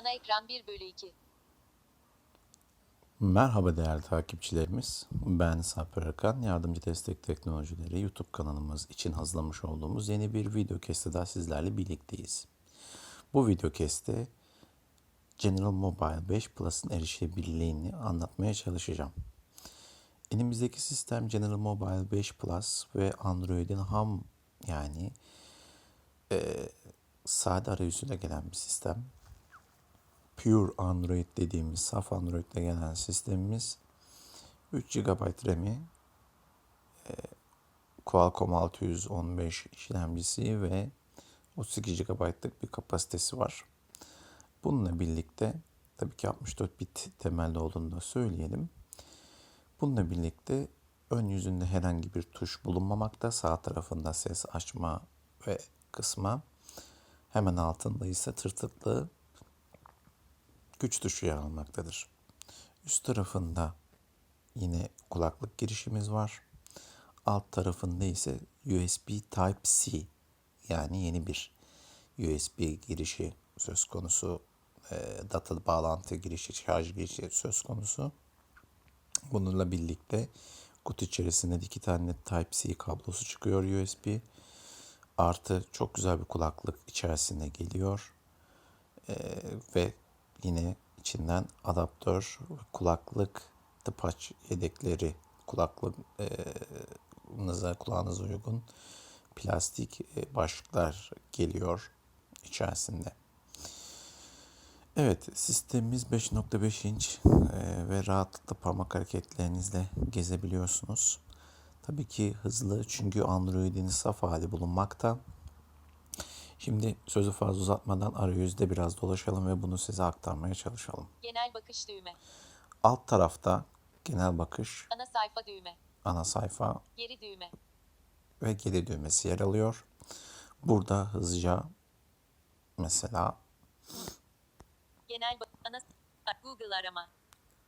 Ana ekran 1 bölü 2. Merhaba değerli takipçilerimiz. Ben Sarper Erkan. Yardımcı Destek Teknolojileri YouTube kanalımız için hazırlamış olduğumuz yeni bir video kesti daha sizlerle birlikteyiz. Bu video keste General Mobile 5 Plus'ın erişebilirliğini anlatmaya çalışacağım. Elimizdeki sistem General Mobile 5 Plus ve Android'in ham yani e, sade arayüzüyle gelen bir sistem. Pure Android dediğimiz saf Android'le gelen sistemimiz 3 GB RAM'i, e, Qualcomm 615 işlemcisi ve 32 GB'lık bir kapasitesi var. Bununla birlikte tabii ki 64 bit temelli olduğunu da söyleyelim. Bununla birlikte ön yüzünde herhangi bir tuş bulunmamakta. Sağ tarafında ses açma ve kısma. Hemen altında ise tırtıklı güç yer almaktadır. Üst tarafında yine kulaklık girişimiz var. Alt tarafında ise USB Type-C yani yeni bir USB girişi söz konusu. E, data bağlantı girişi, şarj girişi söz konusu. Bununla birlikte kutu içerisinde iki tane Type-C kablosu çıkıyor USB. Artı çok güzel bir kulaklık içerisine geliyor. Ee, ve yine içinden adaptör, kulaklık, tıpaç yedekleri, kulaklığınıza, kulağınıza uygun plastik e, başlıklar geliyor içerisinde. Evet, sistemimiz 5.5 inç e, ve rahatlıkla parmak hareketlerinizle gezebiliyorsunuz. Tabii ki hızlı çünkü Android'in saf hali bulunmakta. Şimdi sözü fazla uzatmadan arayüzde biraz dolaşalım ve bunu size aktarmaya çalışalım. Genel bakış düğme. Alt tarafta genel bakış, Ana sayfa düğme. ana sayfa Geri düğme. ve geri düğmesi yer alıyor. Burada hızlıca mesela Genel ana Google arama.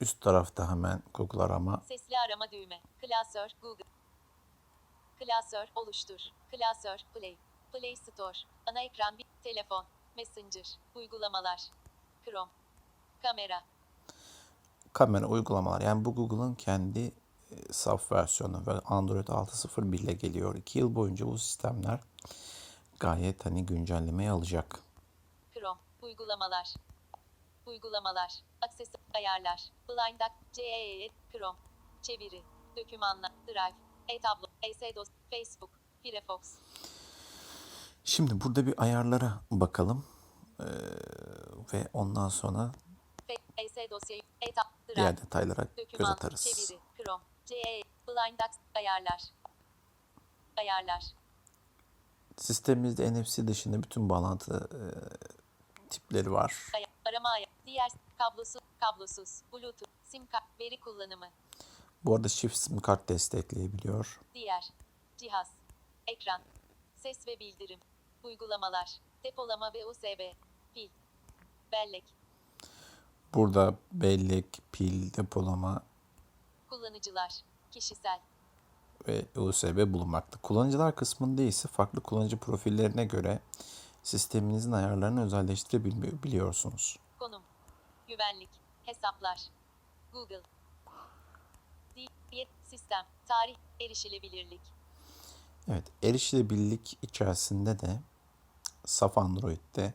üst tarafta hemen Google arama Sesli arama düğme. Klasör Google. Klasör oluştur. Klasör Play. Play Store. Ana ekran bir telefon. Messenger. Uygulamalar. Chrome. Kamera. kamera uygulamalar. Yani bu Google'ın kendi e, saf versiyonu ve Android 6.01 ile geliyor. 2 yıl boyunca bu sistemler gayet hani güncellemeyi alacak. Chrome. Uygulamalar. Uygulamalar. Akses ayarlar. Blind Duck. CEE. Chrome. Çeviri. Dokümanlar. Drive. E-tablo. ES-DOS. Facebook. Firefox. Şimdi burada bir ayarlara bakalım. Ee, ve ondan sonra. Drive. diğer detaylara göz atarız. çeviri, Chrome, CE, Blind Docs, ayarlar. Ayarlar. Sistemimizde NFC dışında bütün bağlantı e, tipleri var. Arama. Diğer kablosuz, kablosuz, Bluetooth, sim kart, veri kullanımı. Bu arada çift sim kart destekleyebiliyor. Diğer cihaz, ekran, ses ve bildirim, uygulamalar, depolama ve USB, pil, bellek, Burada bellek, pil, depolama. Kullanıcılar, kişisel, ve USB bulunmakta. Kullanıcılar kısmında ise farklı kullanıcı profillerine göre sisteminizin ayarlarını özelleştirebiliyorsunuz. konum, güvenlik, hesaplar, Google, sistem, tarih, erişilebilirlik, Evet, erişilebilirlik içerisinde de saf Android'de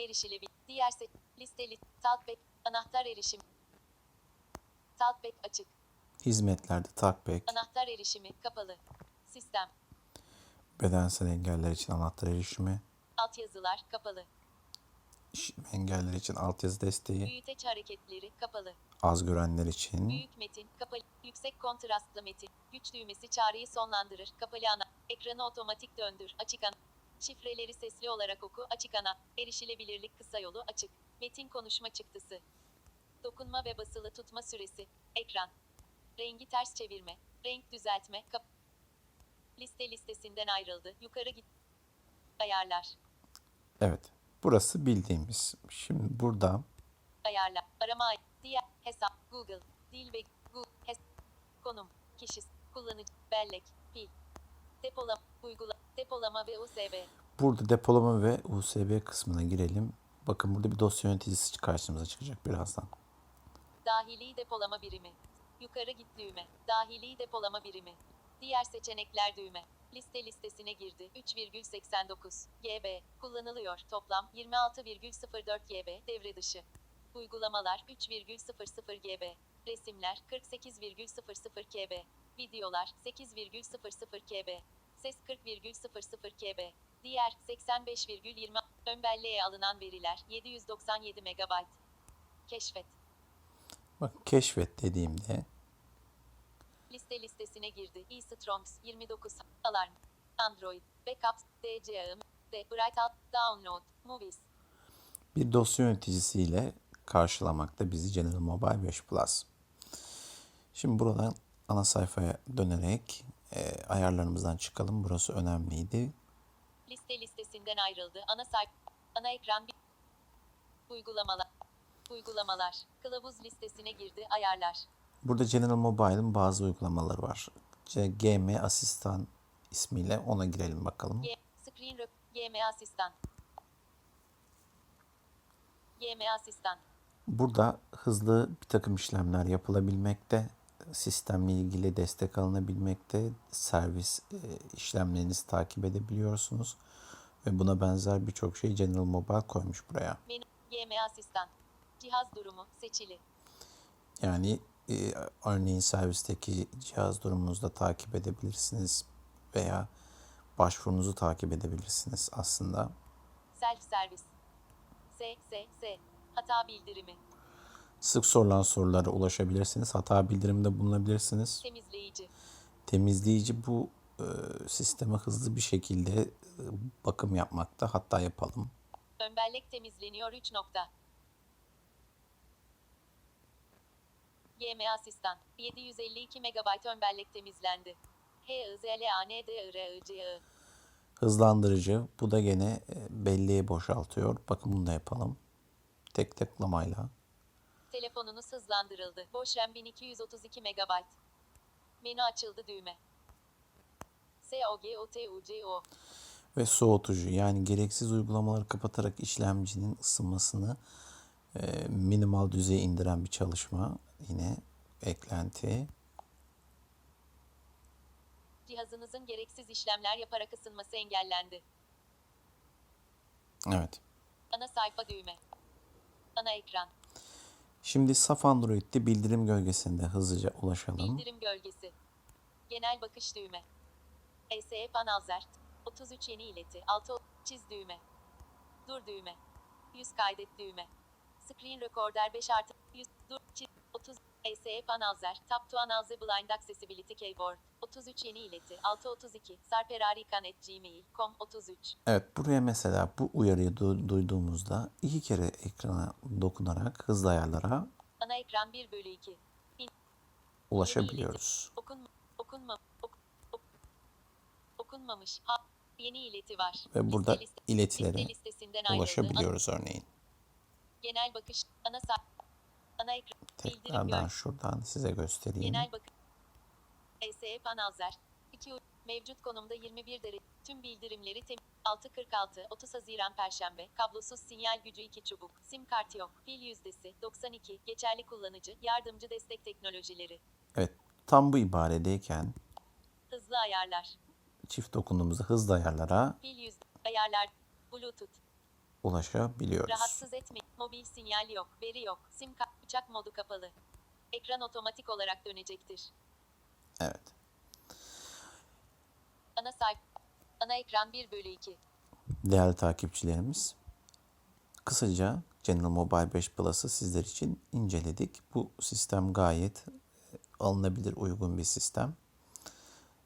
erişilebilir. Diğer se listeli Talkback anahtar erişim. Talkback açık. hizmetlerde talkback, Anahtar erişimi kapalı. Sistem. bedensel engeller için anahtar erişimi, Altyazılar kapalı. Engeller için altyazı desteği, Büyüteç hareketleri kapalı. az görenler için Büyük metin kapalı. Yüksek kontrastlı metin. Güç düğmesi çağrıyı sonlandırır. Kapalı ana. Ekranı otomatik döndür. Açık ana. Şifreleri sesli olarak oku. Açık ana. Erişilebilirlik kısa yolu açık. Metin konuşma çıktısı. Dokunma ve basılı tutma süresi. Ekran. Rengi ters çevirme. Renk düzeltme. Kap Liste listesinden ayrıldı. Yukarı git. Ayarlar. Evet. Burası bildiğimiz. Şimdi burada Ayarlar. Arama. Diğer. Hesap. Google. Dil ve Google. Hes konum. Kişi. Kullanıcı. Bellek. Pil. Depolama. Uygula. Depolama ve USB. Burada depolama ve USB kısmına girelim. Bakın burada bir dosya yöneticisi karşımıza çıkacak birazdan. Dahili depolama birimi. Yukarı git düğme. Dahili depolama birimi. Diğer seçenekler düğme. Liste listesine girdi. 3,89 GB. Kullanılıyor. Toplam 26,04 GB. Devre dışı. Uygulamalar 3,00 GB. Resimler 48,00 KB. Videolar 8,00 KB. Ses 40,00 KB. Diğer 85,20 ön belleğe alınan veriler 797 MB. Keşfet. Bakın keşfet dediğimde Liste listesine girdi. E-Strongs 29 Alarm Android Backups DCAM D Brightout Download Movies bir dosya yöneticisiyle karşılamakta bizi General Mobile 5 Plus. Şimdi buradan ana sayfaya dönerek e, ayarlarımızdan çıkalım. Burası önemliydi. Liste listesinden ayrıldı. Ana sayfa Ana ekran Uygulamalar Uygulamalar Kılavuz listesine girdi. Ayarlar Burada General Mobile'ın bazı uygulamaları var. GM Asistan ismiyle ona girelim bakalım. G Screen Rep GM Asistan GM Asistan Burada hızlı bir takım işlemler yapılabilmekte, sistemle ilgili destek alınabilmekte, servis e, işlemlerinizi takip edebiliyorsunuz ve buna benzer birçok şey General Mobile koymuş buraya. Menü GM Asistan Cihaz durumu seçili Yani e, örneğin servisteki cihaz durumunuzu da takip edebilirsiniz veya başvurunuzu takip edebilirsiniz aslında. Self servis S S S Hata bildirimi Sık sorulan sorulara ulaşabilirsiniz. Hata bildiriminde bulunabilirsiniz. Temizleyici Temizleyici bu e, sisteme hızlı bir şekilde e, bakım yapmakta. Hatta yapalım. Ön bellek temizleniyor 3 nokta. GM Asistan 752 MB ön bellek temizlendi. H I Z L A N D I R I C I Hızlandırıcı. Bu da gene e, belleği boşaltıyor. Bakın bunu da yapalım. Tek tıklamayla. Telefonunuz hızlandırıldı. Boş RAM 1232 MB. Menü açıldı düğme. S O G O T U C O Ve soğutucu. Yani gereksiz uygulamaları kapatarak işlemcinin ısınmasını e, minimal düzeye indiren bir çalışma. Yine eklenti. Cihazınızın gereksiz işlemler yaparak ısınması engellendi. Evet. Ana sayfa düğme. Ana ekran. Şimdi saf Android'de bildirim gölgesinde hızlıca ulaşalım. Bildirim gölgesi. Genel bakış düğme. ESE panalzer. 33 yeni ileti. 6 çiz düğme. Dur düğme. 100 kaydet düğme. Screen recorder 5 artı 100 dur çiz 30 ESE panalzer. Tap to announce blind accessibility keyboard. 33 yeni ileti. 632 sarperarikan@gmail.com 33 Evet buraya mesela bu uyarıyı du- duyduğumuzda iki kere ekrana dokunarak hızlı ayarlara Ana ekran 1 bölü 2. ulaşabiliyoruz. Okun, okunma, ok, ok, okunmamış. Ha, yeni ileti var. Ve burada iletilere liste listesinden ayrıldı. ulaşabiliyoruz örneğin. Genel bakış, ana sa ana ekran, Tekrardan şuradan size göstereyim. genel bakış, ESE panalzer, 2 u- mevcut konumda 21 derece, tüm bildirimleri tem 646, 30 Haziran Perşembe, kablosuz sinyal gücü 2 çubuk, sim kart yok, pil yüzdesi, 92, geçerli kullanıcı, yardımcı destek teknolojileri, Evet tam bu ibaredeyken hızlı ayarlar, çift dokunduğumuzda hızlı ayarlara pil yüz, ayarlar, bluetooth, ulaşabiliyoruz. Rahatsız etme. Mobil sinyal yok. Veri yok. Sim kart. Uçak modu kapalı. Ekran otomatik olarak dönecektir. Evet. Ana sayfa. Ana ekran 1 bölü 2. Değerli takipçilerimiz, kısaca General Mobile 5 Plus'ı sizler için inceledik. Bu sistem gayet e, alınabilir, uygun bir sistem.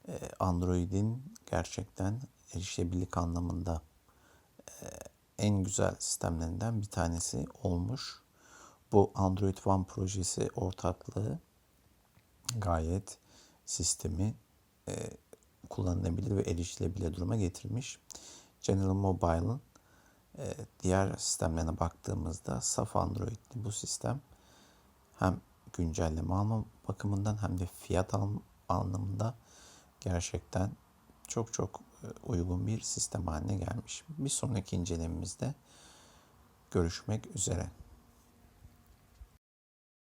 E, Android'in gerçekten erişilebilirlik anlamında en güzel sistemlerinden bir tanesi olmuş. Bu Android One projesi ortaklığı gayet sistemi e, kullanılabilir ve erişilebilir duruma getirmiş. General Mobile'ın e, diğer sistemlerine baktığımızda saf Android'li bu sistem hem güncelleme alma bakımından hem de fiyat al- anlamında gerçekten çok çok uygun bir sistem haline gelmiş. Bir sonraki incelememizde görüşmek üzere.